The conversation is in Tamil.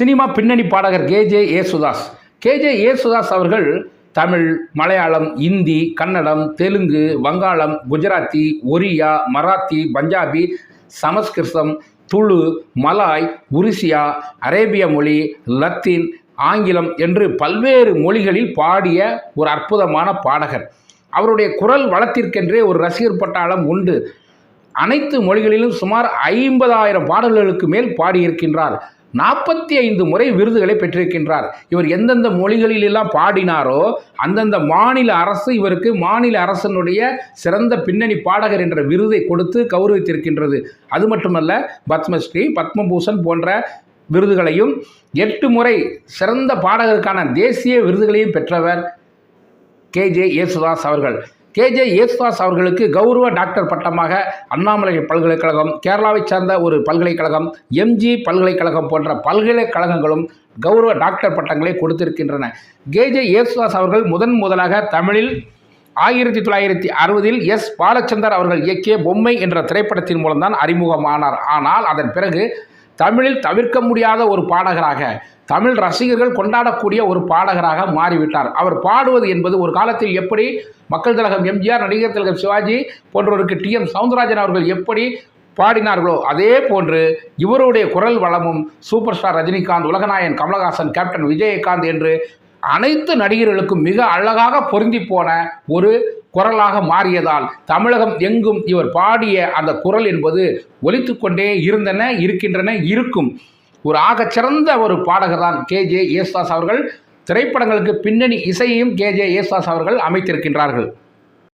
சினிமா பின்னணி பாடகர் கேஜே ஏசுதாஸ். கேஜே ஏசுதாஸ் அவர்கள் தமிழ் மலையாளம் இந்தி கன்னடம் தெலுங்கு வங்காளம் குஜராத்தி ஒரியா மராத்தி பஞ்சாபி சமஸ்கிருதம் துளு மலாய் உருசியா அரேபிய மொழி லத்தீன் ஆங்கிலம் என்று பல்வேறு மொழிகளில் பாடிய ஒரு அற்புதமான பாடகர். அவருடைய குரல் வளத்திற்கென்றே ஒரு ரசிகர் பட்டாளம் உண்டு. அனைத்து மொழிகளிலும் சுமார் ஐம்பதாயிரம் பாடல்களுக்கு மேல் பாடியிருக்கின்றார். நாற்பத்தி ஐந்து முறை விருதுகளை பெற்றிருக்கின்றார். இவர் எந்தெந்த மொழிகளிலெல்லாம் பாடினாரோ அந்தந்த மாநில அரசு இவருக்கு மாநில அரசனுடைய சிறந்த பின்னணி பாடகர் என்ற விருதை கொடுத்து கௌரவித்திருக்கின்றது. அது மட்டுமல்ல பத்மஸ்ரீ பத்மபூஷன் போன்ற விருதுகளையும் எட்டு முறை சிறந்த பாடகருக்கான தேசிய விருதுகளையும் பெற்றவர் கேஜே யேசுதாஸ் அவர்கள். கேஜே யேசுதாஸ் அவர்களுக்கு கௌரவ டாக்டர் பட்டமாக அண்ணாமலை பல்கலைக்கழகம் கேரளாவைச் சார்ந்த ஒரு பல்கலைக்கழகம் எம்ஜி பல்கலைக்கழகம் போன்ற பல்கலைக்கழகங்களும் கௌரவ டாக்டர் பட்டங்களை கொடுத்திருக்கின்றன. கேஜே யேசுதாஸ் அவர்கள் முதன் முதலாக தமிழில் ஆயிரத்தி தொள்ளாயிரத்தி அறுபதில் எஸ். பாலச்சந்தர் அவர்கள் இயக்கிய பொம்மை என்ற திரைப்படத்தின் மூலம்தான் அறிமுகமானார். ஆனால் அதன் பிறகு தமிழில் தவிர்க்க முடியாத ஒரு பாடகராக தமிழ் ரசிகர்கள் கொண்டாடக்கூடிய ஒரு பாடகராக மாறிவிட்டார். அவர் பாடுவது என்பது ஒரு காலத்தில் எப்படி மக்கள் திலகம் எம்ஜிஆர் நடிகர் திலகம் சிவாஜி போன்றவருக்கு டி. எம். சவுந்தரராஜன் அவர்கள் எப்படி பாடினார்களோ அதே போன்று இவருடைய குரல் வளமும் சூப்பர் ஸ்டார் ரஜினிகாந்த் உலகநாயன் கமலஹாசன் கேப்டன் விஜயகாந்த் என்று அனைத்து நடிகர்களுக்கும் மிக அழகாக பொருந்தி போன ஒரு குரலாக மாறியதால் தமிழகம் எங்கும் இவர் பாடிய அந்த குரல் என்பது ஒலித்து கொண்டே இருந்தன இருக்கின்றன இருக்கும். ஒரு ஆகச்சிறந்த ஒரு பாடகர் தான் கேஜே யேசுதாஸ் அவர்கள். திரைப்படங்களுக்கு பின்னணி இசையையும் கேஜே யேசுதாஸ் அவர்கள் அமைத்திருக்கின்றார்கள்.